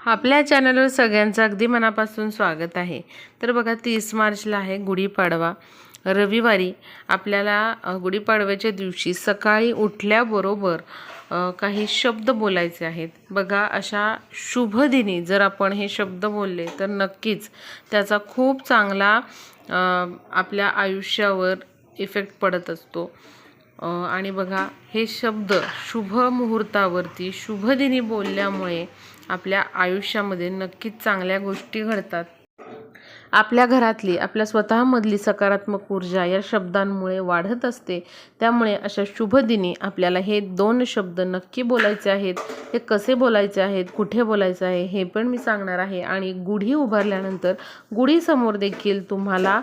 आपल्या चॅनलवर सगळ्यांचं अगदी मनापासून स्वागत आहे. तर बघा तीस मार्चला आहे गुढीपाडवा. रविवारी आपल्याला गुढीपाडव्याच्या दिवशी सकाळी उठल्याबरोबर काही शब्द बोलायचे आहेत. बघा अशा शुभदिनी जर आपण हे शब्द बोलले तर नक्कीच त्याचा खूप चांगला आपल्या आयुष्यावर इफेक्ट पडत असतो. आणि बघा हे शब्द शुभ मुहूर्तावरती शुभदिनी बोलल्यामुळे आपल्या आयुष्यामध्ये नक्कीच चांगल्या गोष्टी घडतात. आपल्या घरातली आपल्या स्वतःमधली सकारात्मक ऊर्जा या शब्दांमुळे वाढत असते. त्यामुळे अशा शुभदिनी आपल्याला हे दोन शब्द नक्की बोलायचे आहेत. ते कसे बोलायचे आहेत? कुठे बोलायचे आहे? हे पण मी सांगणार आहे. आणि गुढी उभारल्यानंतर गुढीसमोर देखील तुम्हाला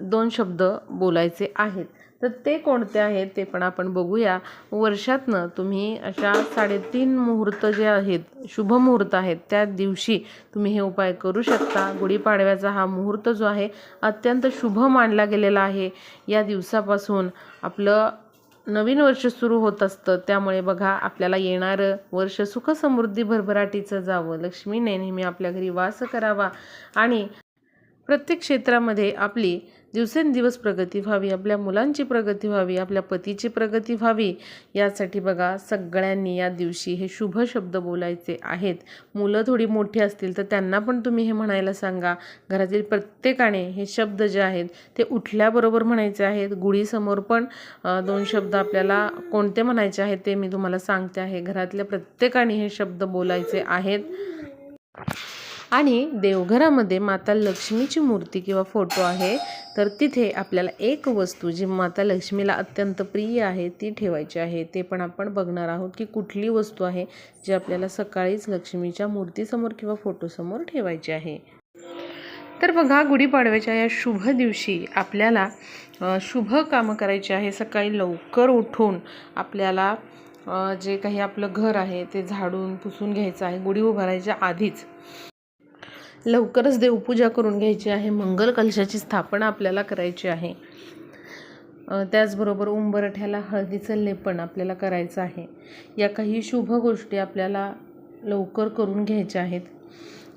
दोन शब्द बोलायचे आहेत. तर ते कोणते आहेत ते पण आपण बघूया. वर्षातनं तुम्ही अशा साडेतीन मुहूर्त जे आहेत शुभ मुहूर्त आहेत त्या दिवशी तुम्ही हे उपाय करू शकता. गुढीपाडव्याचा हा मुहूर्त जो आहे अत्यंत शुभ मानला गेलेला आहे. या दिवसापासून आपलं नवीन वर्ष सुरू होत असतं. त्यामुळे बघा आपल्याला येणारं वर्ष सुख समृद्धी भरभराटीचं जावं. लक्ष्मीने नेहमी आपल्या घरी वास करावा. आणि प्रत्येक क्षेत्रामध्ये आपली दिवसेंदिवस प्रगती व्हावी आपल्या मुलांची प्रगती व्हावी आपल्या पतीची प्रगती व्हावी यासाठी बघा सगळ्यांनी या दिवशी हे शुभ शब्द बोलायचे आहेत. मुलं थोडी मोठी असतील तर त्यांना पण तुम्ही हे म्हणायला सांगा. घरातील प्रत्येकाने हे शब्द जे आहेत ते उठल्याबरोबर म्हणायचे आहेत. गुढीसमोर पण दोन शब्द आपल्याला कोणते म्हणायचे आहेत ते मी तुम्हाला सांगते आहे. घरातल्या प्रत्येकाने हे शब्द बोलायचे आहेत. आणि देवघरामध्ये माता लक्ष्मीची मूर्ती किंवा फोटो आहे तर तिथे आपल्याला एक वस्तू जी माता लक्ष्मीला अत्यंत प्रिय आहे ती ठेवायची आहे. ते पण आपण बघणार आहोत की कुठली वस्तू आहे जी आपल्याला सकाळीच लक्ष्मीच्या मूर्तीसमोर किंवा फोटोसमोर ठेवायची आहे. तर बघा गुढीपाडव्याच्या या शुभ दिवशी आपल्याला शुभ कामं करायची आहे. सकाळी लवकर उठून आपल्याला जे काही आपलं घर आहे ते झाडून पुसून घ्यायचं आहे. गुढी उभारायच्या आधीच. लवकरच देवपूजा करून घ्यायची आहे. मंगल कलशाची स्थापना आपल्याला करायची आहे. त्याचबरोबर उंबरठ्याला हळदीचं लेपन आपल्याला करायचं आहे. या काही शुभ गोष्टी आपल्याला लवकर करून घ्यायच्या आहेत.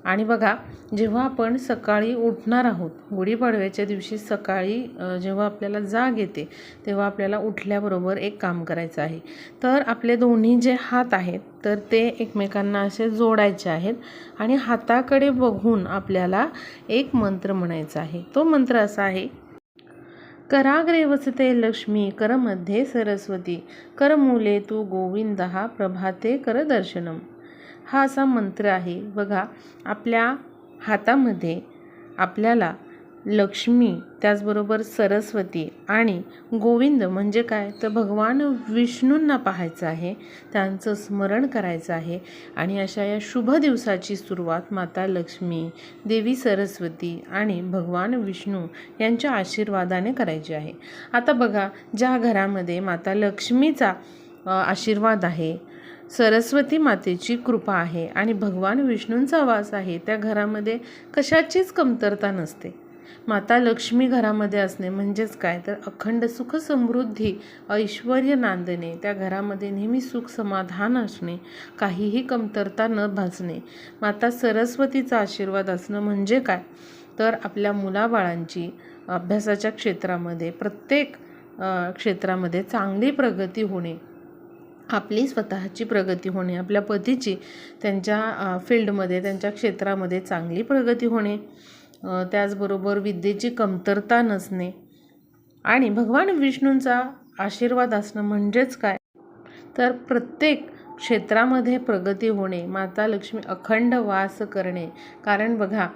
आणि बघा जेव्हा आपण सकाळी उठणार आहोत गुढीपाडव्याच्या दिवशी सकाळी जेव्हा आपल्याला जाग येते तेव्हा आपल्याला उठल्याबरोबर एक काम करायचं आहे. तर आपले दोन्ही जे हात आहेत तर ते एकमेकांना असे जोडायचे आहेत आणि हाताकडे बघून आपल्याला एक मंत्र म्हणायचा आहे. तो मंत्र असा आहे कराग्रे वसते लक्ष्मी करमध्ये सरस्वती करमूले तू गोविंदहा प्रभाते कर दर्शनम हा असा मंत्र आहे. बघा आपल्या हातामध्ये आपल्याला लक्ष्मी त्याचबरोबर सरस्वती आणि गोविंद म्हणजे काय? तर भगवान विष्णूंना पाहायचं आहे. त्यांचं स्मरण करायचं आहे. आणि अशा या शुभ दिवसाची सुरुवात माता लक्ष्मी देवी सरस्वती आणि भगवान विष्णू यांच्या आशीर्वादाने करायची आहे. आता बघा ज्या घरामध्ये माता लक्ष्मीचा आशीर्वाद आहे सरस्वती मातेची कृपा आहे आणि भगवान विष्णूंचा वास आहे त्या घरामध्ये कशाचीच कमतरता नसते. माता लक्ष्मी घरामध्ये असणे म्हणजेच काय? तर अखंड सुख समृद्धी ऐश्वर नांदणे त्या घरामध्ये नेहमी सुख समाधान असणे काहीही कमतरता न भासणे. माता सरस्वतीचा आशीर्वाद असणं म्हणजे काय? तर आपल्या मुलाबाळांची अभ्यासाच्या क्षेत्रामध्ये प्रत्येक क्षेत्रामध्ये चांगली प्रगती होणे. आपली स्वतःची प्रगती होणे आपल्या पतीची त्यांच्या फील्डमध्ये त्यांच्या क्षेत्रामध्ये चांगली प्रगती होणे त्याचबरोबर विद्येची कमतरता नसणे आणि भगवान विष्णूंचा आशीर्वाद असणं म्हणजेच काय? तर प्रत्येक क्षेत्रामध्ये प्रगती होणे माता लक्ष्मी अखंड वास करणे. कारण बघा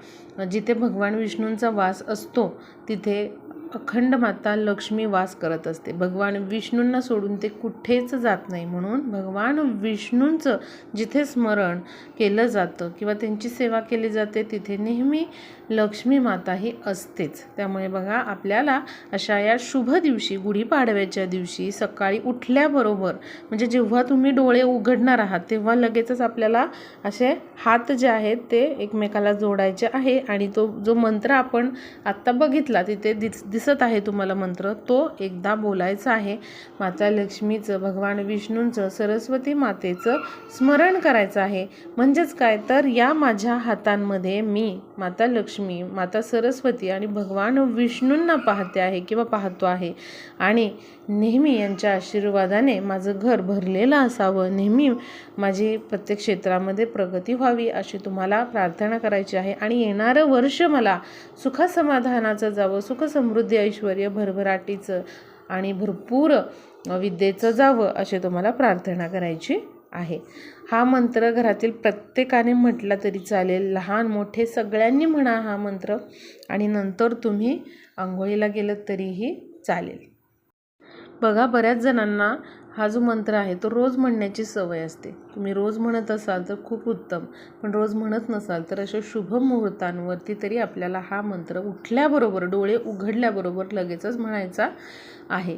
जिथे भगवान विष्णूंचा वास असतो तिथे अखंड माता लक्ष्मी वास करत असते. भगवान विष्णूंना सोडून ते कुठेच जात नाही म्हणून भगवान विष्णूंचं जिथे स्मरण केलं जातं किंवा त्यांची सेवा केली जाते तिथे नेहमी लक्ष्मी माता ही असतेच. त्यामुळे बघा आपल्याला अशा या शुभ दिवशी गुढीपाडव्याच्या दिवशी सकाळी उठल्याबरोबर म्हणजे जेव्हा तुम्ही डोळे उघडणार आहात तेव्हा लगेचच आपल्याला असे हात जे आहेत ते एकमेकाला जोडायचे आहे आणि तो जो मंत्र आपण आत्ता बघितला तिथे दिस दिसत आहे तुम्हाला मंत्र. तो एकदा बोलायचा आहे. माता लक्ष्मीचं भगवान विष्णूंचं सरस्वती मातेचं स्मरण करायचं आहे. म्हणजेच काय? तर या माझ्या हातांमध्ये मी माता लक्ष्मी माता सरस्वती आणि भगवान विष्णूंना पाहते आहे किंवा पाहतो आहे. आणि नेहमी यांच्या आशीर्वादाने माझं घर भरलेलं असावं. नेहमी माझी प्रत्येक क्षेत्रामध्ये प्रगती व्हावी अशी तुम्हाला प्रार्थना करायची आहे. आणि येणारं वर्ष मला सुखासमाधानाचं जावं सुख समृद्धी ऐश्वर भरभराटीचं आणि भरपूर विद्येचं जावं अशी तुम्हाला प्रार्थना करायची आहे. हा मंत्र घरातील प्रत्येकाने म्हटला तरी चालेल. लहान मोठे सगळ्यांनी म्हणा हा मंत्र आणि नंतर तुम्ही आंघोळीला गेलं तरीही चालेल. बघा बऱ्याच जणांना हा जो मंत्र आहे तो रोज म्हणण्याची सवय असते. तुम्ही रोज म्हणत असाल तर खूप उत्तम. पण रोज म्हणत नसाल तर अशा शुभ मुहूर्तांवरती तरी आपल्याला हा मंत्र उठल्याबरोबर डोळे उघडल्याबरोबर लगेचच म्हणायचा आहे.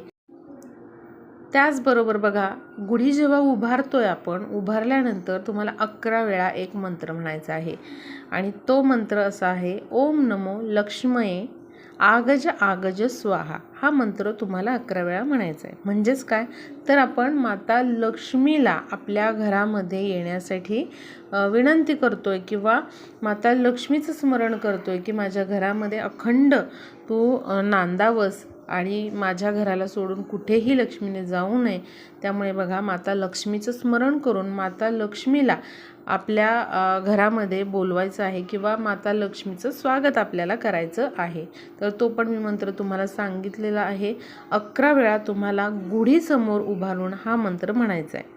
त्याचबरोबर बघा गुढी जेव्हा उभारतोय आपण उभारल्यानंतर तुम्हाला अकरा वेळा एक मंत्र म्हणायचा आहे. आणि तो मंत्र असा आहे ओम नमो लक्ष्मये आगज आगज स्वाहा. हा मंत्र तुम्हाला अकरा वेळा म्हणायचा आहे. म्हणजेच काय? तर आपण माता लक्ष्मीला आपल्या घरामध्ये येण्यासाठी विनंती करतो आहे किंवा माता लक्ष्मीचं स्मरण करतो आहे की माझ्या घरामध्ये अखंड तू नांदावस. आणि माझ्या घराला सोडून कुठेही लक्ष्मीने जाऊ नये. त्यामुळे बघा माता लक्ष्मीचं स्मरण करून माता लक्ष्मीला आपल्या घरामध्ये बोलवायचं आहे किंवा माता लक्ष्मीचं स्वागत आपल्याला करायचं आहे. तर तो पण मी मंत्र तुम्हाला सांगितलेला आहे. अकरा वेळा तुम्हाला गुढीसमोर उभारून हा मंत्र म्हणायचा आहे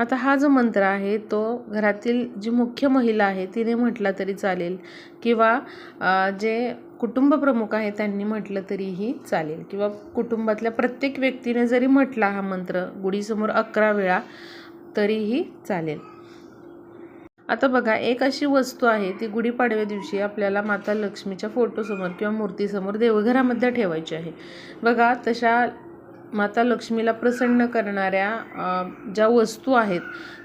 आता हा जो मंत्र आहे तो घरातील जी मुख्य महिला आहे तिने म्हटला तरी चालेल. किंवा जे कुटुंब प्रमुख आहे त्यांनी म्हटलं तरीही चालेल. किंवा कुटुंबातल्या प्रत्येक व्यक्तीने जरी म्हटला हा मंत्र गुढीसमोर अकरा वेळा तरीही चालेल. आता बघा एक अशी वस्तू आहे ती गुढीपाडव्या दिवशी आपल्याला माता लक्ष्मीच्या फोटोसमोर किंवा मूर्तीसमोर देवघरामध्ये ठेवायची आहे. बघा तशा माता लक्ष्मीला प्रसन्न करणाऱ्या ज्या वस्तू आहेत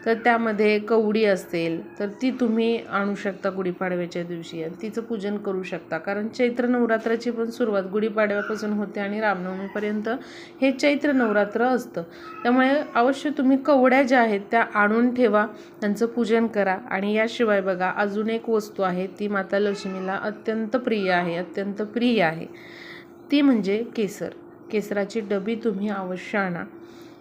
तर त्यामध्ये कवडी असेल तर ती तुम्ही आणू शकता गुढीपाडव्याच्या दिवशी आणि तिचं पूजन करू शकता. कारण चैत्र नवरात्राची पण सुरुवात गुढीपाडव्यापासून होते आणि रामनवमीपर्यंत हे चैत्र नवरात्र असतं. त्यामुळे अवश्य तुम्ही कवड्या ज्या आहेत त्या आणून ठेवा त्यांचं पूजन करा आणि याशिवाय बघा अजून एक वस्तू आहे ती माता लक्ष्मीला अत्यंत प्रिय आहे अत्यंत प्रिय आहे. ती म्हणजे केसर. केसराची डबी तुम्ही अवश्य आणा.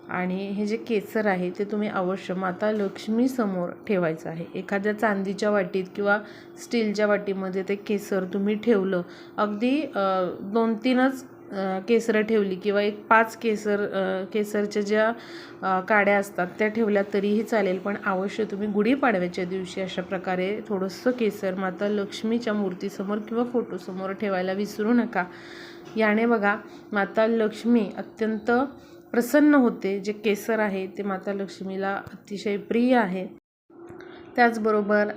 आणि हे जे केसर आहे ते तुम्ही अवश्य माता लक्ष्मीसमोर ठेवायचं आहे. एखाद्या चांदीच्या वाटीत किंवा स्टीलच्या वाटीमध्ये ते केसर तुम्ही ठेवलं अगदी दोन तीनच केसरं ठेवली किंवा एक पाच केसर केसरच्या ज्या काड्या असतात त्या ठेवल्या तरीही चालेल. पण अवश्य तुम्ही गुढीपाडव्याच्या दिवशी अशा प्रकारे थोडंसं केसर माता लक्ष्मीच्या मूर्तीसमोर किंवा फोटोसमोर ठेवायला विसरू नका. याने बघा माता लक्ष्मी अत्यंत प्रसन्न होते. जे केसर आहे ते माता लक्ष्मीला अतिशय प्रिय आहे. त्याचबरोबर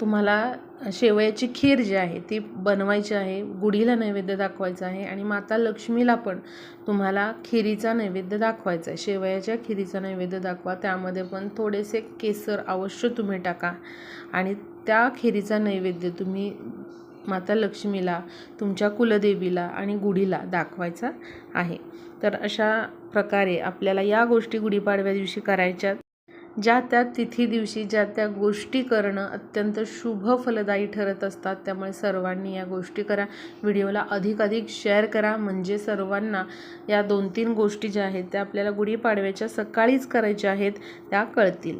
तुम्हाला शेवयाची खीर जी आहे ती बनवायची आहे गुढीला नैवेद्य दाखवायचं आहे आणि माता लक्ष्मीला पण तुम्हाला खिरीचा नैवेद्य दाखवायचा आहे. शेवयाच्या खिरीचा नैवेद्य दाखवा. त्यामध्ये पण थोडेसे केसर अवश्य तुम्ही टाका आणि त्या खिरीचा नैवेद्य तुम्ही माता लक्ष्मीला तुमच्या कुलदेवीला आणि गुढीला दाखवायचा आहे. तर अशा प्रकारे आपल्याला या गोष्टी गुढीपाडव्या दिवशी करायच्या ज्या त्या तिथी दिवशी ज्या त्या गोष्टी करणं अत्यंत शुभ फलदायी ठरत असतात त्यामुळे सर्वांनी या गोष्टी करा. व्हिडिओला अधिक अधिक शेअर करा. म्हणजे सर्वांना या दोन तीन गोष्टी ज्या आहेत त्या आपल्याला गुढीपाडव्याच्या सकाळीच करायच्या आहेत त्या कळतील.